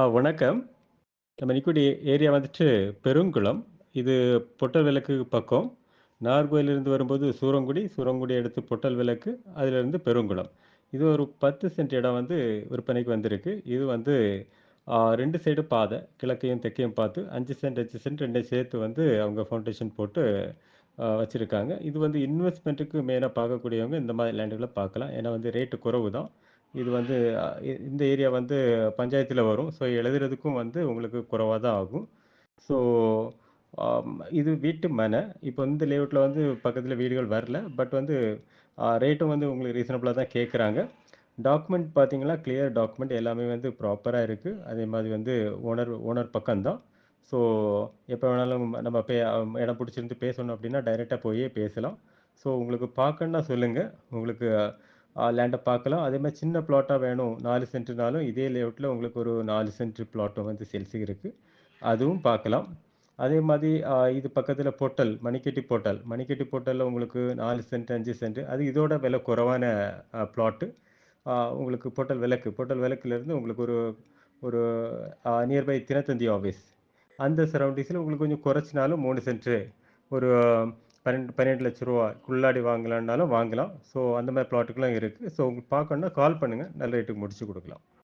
ஆ வணக்கம். நம்ம நிக்கக்கூடிய ஏரியா வந்துட்டு பெருங்குளம். இது பொட்டல் விளக்கு பக்கம். நார்கோயிலிருந்து வரும்போது சூரங்குடி, சூரங்குடி எடுத்து பொட்டல் விளக்கு, அதிலிருந்து பெருங்குளம். இது ஒரு 10 சென்ட் இடம் வந்து விற்பனைக்கு வந்திருக்கு. இது வந்து ரெண்டு சைடு பாதை. கிழக்கையும், தெற்கையும் பார்த்து அஞ்சு சென்ட், அஞ்சு சென்ட் ரெண்டையும் சேர்த்து வந்து அவங்க ஃபவுண்டேஷன் போட்டு வச்சுருக்காங்க இது வந்து இன்வெஸ்ட்மெண்ட்டுக்கு மெயினாக பார்க்கக்கூடியவங்க இந்த மாதிரி லேண்டுகளை பார்க்கலாம். ஏன்னா வந்து ரேட்டு குறைவு தான். இது வந்து இந்த ஏரியா வந்து பஞ்சாயத்தில் வரும். ஸோ எழுதுறதுக்கும் வந்து உங்களுக்கு குறைவாக தான் ஆகும். ஸோ இது வீட்டு மனை. இப்போ இந்த லேஅவுட்டில் வந்து பக்கத்தில் வீடுகள் வரல. பட் வந்து ரேட்டும் வந்து உங்களுக்கு ரீசனபிளாக தான் கேட்குறாங்க. டாக்குமெண்ட் பார்த்தீங்கன்னா, கிளியர் டாக்குமெண்ட் எல்லாமே வந்து ப்ராப்பராக இருக்குது அதே மாதிரி வந்து ஓனர் ஓனர் பக்கம்தான் ஸோ எப்போ வேணாலும் நம்ம பே இடம் பிடிச்சிருந்து பேசணும் அப்படின்னா டைரெக்டாக போயே பேசலாம். ஸோ உங்களுக்கு பார்க்கணுன்னா சொல்லுங்கள் உங்களுக்கு லேண்டை பார்க்கலாம். அதே மாதிரி சின்ன ப்ளாட்டாக வேணும் நாலு சென்ட்னாலும் இதே லேவுட்டில் உங்களுக்கு ஒரு நாலு சென்ட் பிளாட்டும் வந்து சேல்ஸுக்கு இருக்குது அதுவும் பார்க்கலாம். அதே மாதிரி இது பக்கத்தில் பொட்டல், மணிக்கட்டி பொட்டல். மணிக்கட்டி போட்டலில் உங்களுக்கு நாலு சென்ட், அஞ்சு சென்ட் அது இதோட விலை குறைவான ப்ளாட்டு பிளாட்டு. உங்களுக்கு பொட்டல் விளக்கு பொட்டல் விளக்குலேருந்து உங்களுக்கு ஒரு ஒரு நியர்பை தினத்தந்தி ஆஃபீஸ். அந்த சரௌண்டிங்ஸில் உங்களுக்கு கொஞ்சம் குறைச்சினாலும் மூணு சென்ட்ரு ஒரு 12 12,00,000க்குள்ளாடி வாங்கலாம்னாலும் வாங்கலாம். ஸோ அந்த மாதிரி ப்ளாட்டுக்கெலாம் இருக்குது ஸோ உங்களுக்கு பார்க்கணுன்னா கால் பண்ணுங்கள் நல்ல ரேட்டுக்கு முடிச்சு கொடுக்கலாம்.